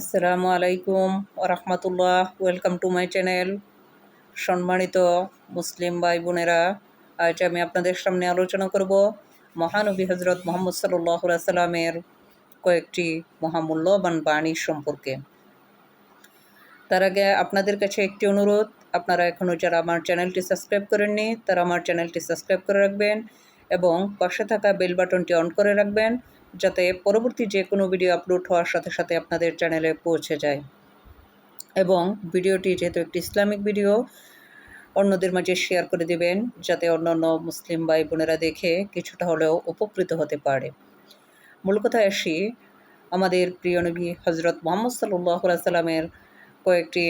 আসসালামু আলাইকুম ওরহমতুল্লাহ ওয়েলকাম টু মাই চ্যানেল। সম্মানিত মুসলিম ভাই বোনেরা, আজ আমি আপনাদের সামনে আলোচনা করব মহানবী হজরত মোহাম্মদ সাল্লাহ সাল্লামের কয়েকটি মহামূল্যবান বাণী সম্পর্কে। তার আগে আপনাদের কাছে একটি অনুরোধ, আপনারা এখনও যারা আমার চ্যানেলটি সাবস্ক্রাইব করেননি, তারা আমার চ্যানেলটি সাবস্ক্রাইব করে রাখবেন এবং পাশে থাকা বেল বাটনটি অন করে রাখবেন। যাতে পরবর্তী যে কোনো ভিডিও আপলোড হওয়ার সাথে সাথে আপনাদের চ্যানেলে পৌঁছে যায়। এবং ভিডিওটি যেহেতু একটি ইসলামিক ভিডিও অন্যদের মাঝে শেয়ার করে দিবেন, যাতে অন্যান্য মুসলিম ভাই বোনেরা দেখে কিছুটা হলেও উপকৃত হতে পারে। মূল কথা আসি, আমাদের প্রিয় নবী হজরত মোহাম্মদ সাল্লাহ সাল্লামের কয়েকটি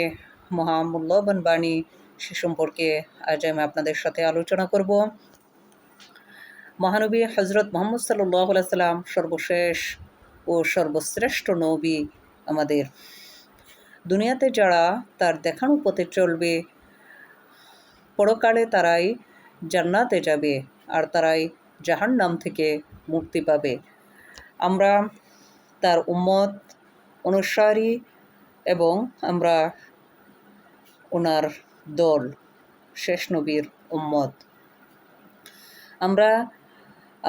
মহামূল্যবান বাণী সে সম্পর্কে আজ আমি আপনাদের সাথে আলোচনা করব। মহানবী হজরত মোহাম্মদ সাল্লাহ সাল্লাম সর্বশেষ ও সর্বশ্রেষ্ঠ নবী আমাদের। দুনিয়াতে যারা তার দেখানো পথে চলবে, পরকালে তারাই জান্নাতে যাবে আর তারাই জাহান নাম থেকে মুক্তি পাবে। আমরা তার উম্মত, অনুসারী এবং আমরা ওনার দল, শেষ নবীর উম্মত। আমরা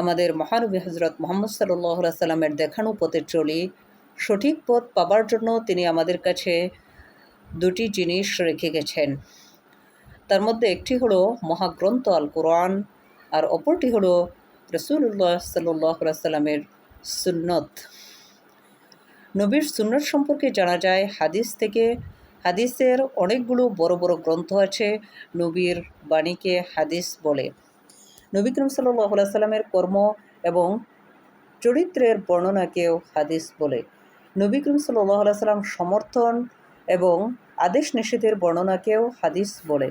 আমাদের মহানবী হজরত মোহাম্মদ সাল্লাহ সাল্লামের দেখানো পথে চলি। সঠিক পথ পাবার জন্য তিনি আমাদের কাছে দুটি জিনিস রেখে গেছেন। তার মধ্যে একটি হলো মহাগ্রন্থ আল কোরআন, আর অপরটি হলো রসুল্লাহ সাল্লাহ সুন্নত। নবীর সুন্নত সম্পর্কে জানা যায়, হাদিস থেকে হাদিসের অনেকগুলো বড় বড় গ্রন্থ আছে। নবীর বাণীকে হাদিস বলে। নবী করিম সাল্লাহ কর্ম এবং চরিত্রের বর্ণনাকেও হাদিস বলে। নবী করিম সাল্লাহ সাল্লাম সমর্থন এবং আদেশ নিষেধের বর্ণনাকেও হাদিস বলে।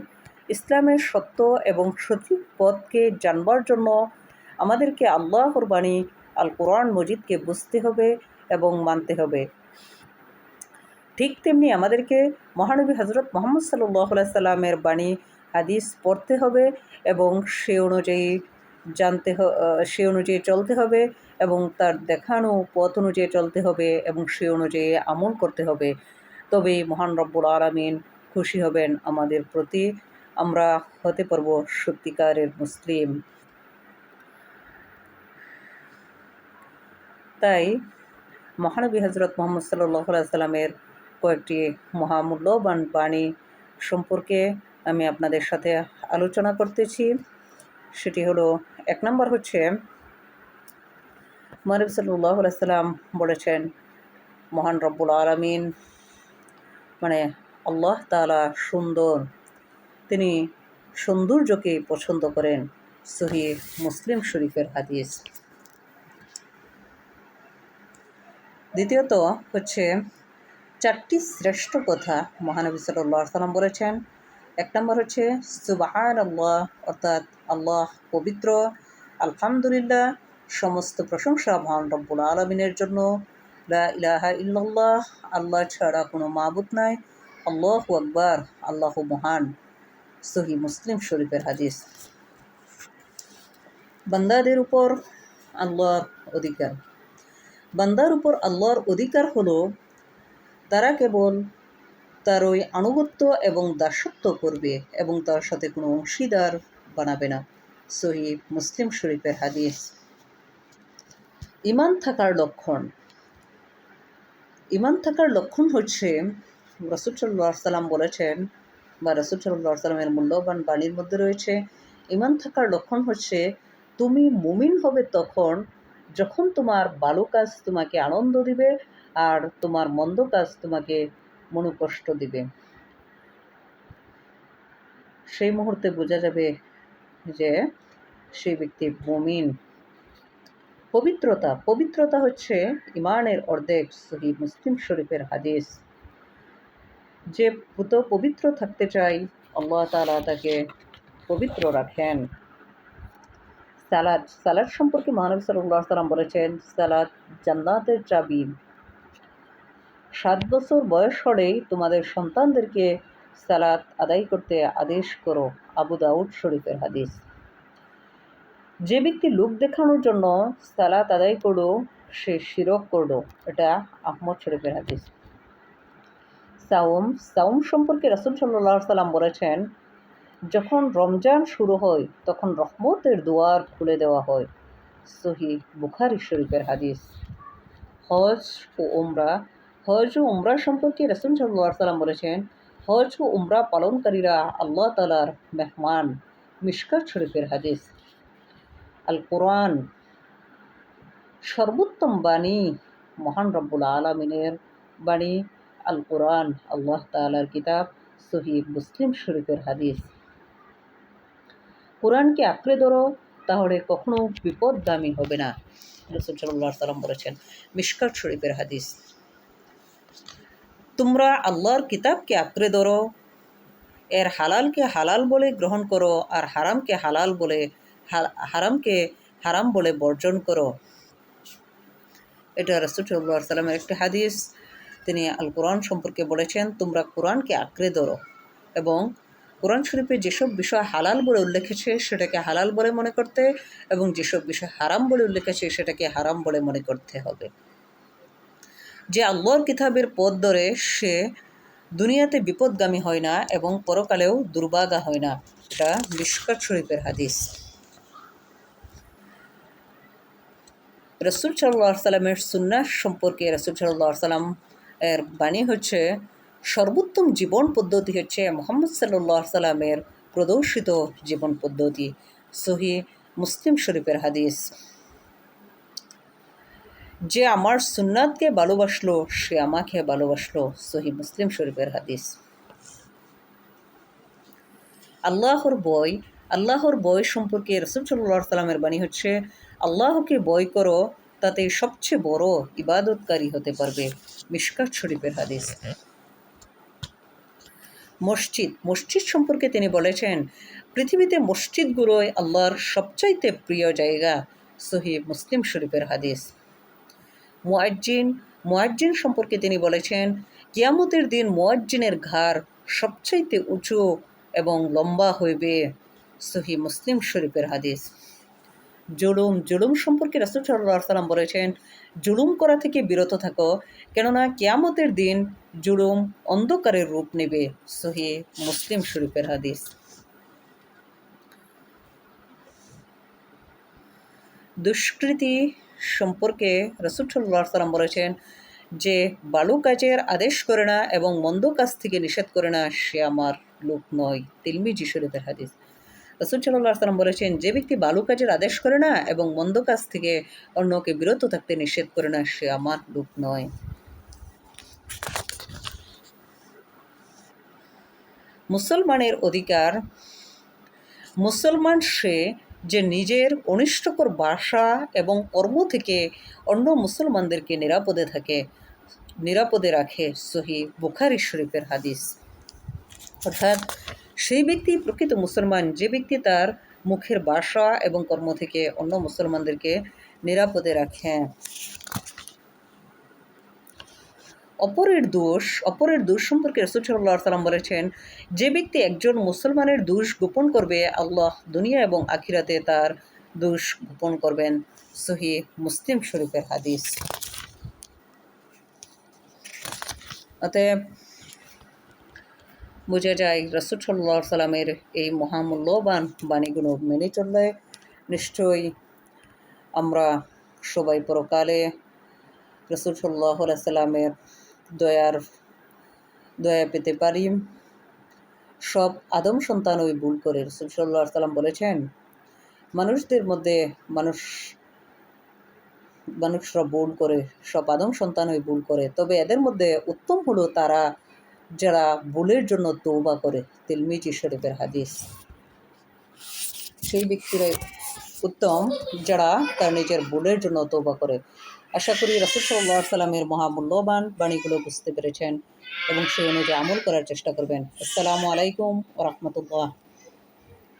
ইসলামের সত্য এবং সঠিক পথকে জানবার জন্য আমাদেরকে আল্লাহর বাণী আল কোরআন মজিদকে বুঝতে হবে এবং মানতে হবে। ঠিক তেমনি আমাদেরকে মহানবী হজরত মোহাম্মদ সাল্লাহ সাল্লামের বাণী হাদিস পড়তে হবে এবং সে অনুযায়ী জানতে সে অনুযায়ী চলতে হবে এবং তার দেখানো পথ অনুযায়ী চলতে হবে এবং সে অনুযায়ী আমল করতে হবে। তবেই মহান রব্বুল আলমিন খুশি হবেন আমাদের প্রতি। আমরা হতে পারব সত্যিকারের মুসলিম। তাই মহানবী হজরত মোহাম্মদ সাল্লাহ সাল্লামের কয়েকটি মহামূল্যবান বাণী সম্পর্কে আমি আপনাদের সাথে আলোচনা করতেছি। সেটি হলো, এক নম্বর হচ্ছে মানব সাল্লাহ সাল্লাম বলেছেন, মহান রব্বুল আলমিন মানে আল্লাহ তালা সুন্দর, তিনি সৌন্দর্যকে পছন্দ করেন, সহি মুসলিম শরীফের হাদিস। দ্বিতীয়ত হচ্ছে, চারটি শ্রেষ্ঠ কথা মহানবী সাল্লাহ সাল্লাম বলেছেন এক নম্বর হচ্ছে সুবাহান আল্লাহ অর্থাৎ আল্লাহ পবিত্র। আলহামদুলিল্লাহ, সমস্ত প্রশংসা মহান রব্বুল আলমিনের জন্য। লা ইলাহা ইল্লাল্লাহ, আল্লাহ ছাড়া কোনো মাবুদ নাই। আল্লাহ আকবার, আল্লাহ মহান। সহি মুসলিম শরীফের হাদিস। বান্দাদের উপর আল্লাহর অধিকার। বান্দার উপর আল্লাহর অধিকার হলো, তারা কেবল তার ওই আনুগত্য এবং দাসত্ব করবে এবং তার সাথে কোনো অংশীদার বানাবে না। সহি মুসলিম শরীফের হাদিস। ইমান থাকার লক্ষণ। ইমান থাকার লক্ষণ হচ্ছে, রসুল সাল্লাহ সাল্লাম বলেছেন বা রসুল সাল্লাহ সাল্লামের মূল্যবান বাণীর মধ্যে রয়েছে, ইমান থাকার লক্ষণ হচ্ছে তুমি মুমিন হবে তখন যখন তোমার ভালো কাজ তোমাকে আনন্দ দিবে আর তোমার মন্দ কাজ তোমাকে মনোকষ্ট দিবে। সেই মুহূর্তে বোঝা যাবে যে সেই ব্যক্তি মমিন। পবিত্রতা পবিত্রতা হচ্ছে ইমানের অর্ধেক সহি মুসলিম শরীফের হাদিস। যে পুত পবিত্র থাকতে চাই আল্লাহ তালা তাকে পবিত্র রাখেন। সালাদ সালাদ সম্পর্কে মহানবী সাল্লাহ সাল্লাম বলেছেন, সালাদ জান্নাতের চাবি। সাত বছর বয়স হলেই তোমাদের সন্তানদেরকে সালাত আদায় করতে আদেশ করো আবু দাউদ শরীফের হাদিস। যে ব্যক্তি লোক দেখানোর জন্য সালাত আদায় করল, সে শিরক করল। এটা আহমদ শরীফের হাদিস। সাউম সাউম সম্পর্কে রসুল সাল্লাহ সাল্লাম বলেছেন, যখন রমজান শুরু হয়, তখন রহমতের দুয়ার খুলে দেওয়া হয়। সহি বুখারি শরীফের হাদিস। হজ ও উমরা হজ ও উমরা সম্পর্কে রসুল সাল্লাম বলেছেন, হজ ও উমরা পালনকারীরা আল্লাহ তালার মেহমান। মিশকাত শরীফের হাদিস। আল কোরআন সর্বোত্তম বাণী মহান রব্বুল আলমিনের বাণী। আল কোরআন আল্লাহ তালার কিতাব সহি মুসলিম শরীফের হাদিস। কোরআনকে আঁকড়ে ধরো, তাহলে কখনো বিপদগামী হবে না। রসুল সাল্লাহ সাল্লাম বলেছেন, মিশকাত শরীফের হাদিস। তোমরা আল্লাহর কিতাবকে আঁকড়ে ধরো। এর হালালকে হালাল বলে গ্রহণ করো আর হারামকে হালাল বলে হারামকে হারাম বলে বর্জন করো। এটা রসুল্লাহ সাল্লামের একটি হাদিস। তিনি আল কোরআন সম্পর্কে বলেছেন, তোমরা কোরআনকে আঁকড়ে ধরো এবং কোরআন শরীফে যেসব বিষয় হালাল বলে উল্লেখ আছে সেটাকে হালাল বলে মনে করতে এবং যেসব বিষয় হারাম বলে উল্লেখ আছে সেটাকে হারাম বলে মনে করতে হবে। যে আল্লাহর কিতাবের পথ ধরে সে দুনিয়াতে বিপদগামী হয় না এবং পরকালেও দুর্বাগা হয় না। এটা মিশকাত শরীফের হাদিস। রসুল সাল্লাহ সাল্লামের সুন্নাস সম্পর্কে রসুল সাল্লাহ সাল্লাম এর বাণী হচ্ছে, সর্বোত্তম জীবন পদ্ধতি হচ্ছে মোহাম্মদ সাল্লাহ সাল্লামের প্রদর্শিত জীবন পদ্ধতি। সহি মুসলিম শরীফের হাদিস। যে আমার সুন্নাতকে ভালোবাসলো, সে আমাকে ভালোবাসলো। সহি মুসলিম শরীফের হাদিস। আল্লাহর বই আল্লাহর বই সম্পর্কে রসুল সাল্লাহ সাল্লামের বাণী হচ্ছে, আল্লাহকে বই করো, তাতে সবচেয়ে বড় ইবাদতকারী হতে পারবে। মিশকাত শরীফের হাদিস। মসজিদ। মসজিদ সম্পর্কে তিনি বলেছেন, পৃথিবীতে মসজিদগুলোই আল্লাহর সবচাইতে প্রিয় জায়গা। সহি মুসলিম শরীফের হাদিস। মুয়াজ্জিন, মোয়াজ্জিন সম্পর্কে তিনি বলেছেন, কিয়ামতের দিন মোয়াজ্জিনের ঘাড় সবচাইতে উঁচু এবং লম্বা হইবে। সহি মুসলিম শরীফের হাদিস। জুলুম জুলুম সম্পর্কে রাসুল সাল্লাহ সাল্লাম বলেছেন, জুলুম করা থেকে বিরত থাকো, কেননা কেয়ামতের দিন জুলুম অন্ধকারের রূপ নেবে। সহি মুসলিম শরীফের হাদিস। দুষ্কৃতি সম্পর্কে রসুল সাল্লাহ সাল্লাম বলেছেন যে, বালু কাজের আদেশ করে না এবং মন্দ কাজ থেকে নিষেধ করে না, সে আমার লোক নয়। তিলমিজি শরীফের হাদিস। রসুল সাল্লাহ সাল্লাম বলেছেন, যে ব্যক্তি বালু কাজের আদেশ করে না এবং মন্দ কাজ থেকে অন্যকে বিরত থাকতে নিষেধ করে না, সে আমার লোক নয়। মুসলমানের অধিকার, মুসলমান সে যে নিজের অনিষ্টকর বাসা এবং কর্ম থেকে অন্য মুসলমানদেরকে নিরাপদে থাকে, নিরাপদে রাখে সহি বুখারি শরীফের হাদিস। অর্থাৎ সেই ব্যক্তি, প্রকৃত মুসলমান, যে ব্যক্তি তার মুখের বাসা এবং কর্ম থেকে অন্য মুসলমানদেরকে নিরাপদে রাখে। অপরের দোষ অপরের দোষ সম্পর্কে রসুল্লাহ সাল্লাম বলেছেন, যে ব্যক্তি একজন মুসলমানের দোষ গোপন করবে, আল্লাহ দুনিয়া এবং আখিরাতে তার দোষ গোপন করবেন। সহি মুসলিম শরীফের হাদিস। অতএব বোঝা যায়, রসুল সাল্লাহ সাল্লামের এই মহামূল্যবান বাণীগুলো মেনে চললে নিশ্চয়ই আমরা সবাই পরকালে রসুল সাল্লাহ সাল্লামের দয়ার, দয়া পেতে পারি। সব আদম সন্তান ওই ভুল করে। রসুল সাল্লাহ সাল্লাম বলেছেন, মানুষদের মধ্যে মানুষ, মানুষরা ভুল করে, সব আদম সন্তান ওই ভুল করে। তবে এদের মধ্যে উত্তম হলো তারা, যারা ভুলের জন্য তৌবা করে। তিলমিজি শরীফের হাদিস। সেই ব্যক্তিরাই উত্তম, যারা তার নিজের ভুলের জন্য তৌবা করে। আশা করি রসুল সাল্লাহ সাল্লামের মহামূল্যবান বাণীগুলো বুঝতে পেরেছেন এবং সে অনুযায়ী আমল করার চেষ্টা করবেন। আসসালামু আলাইকুম ও রহমতুল্লাহ।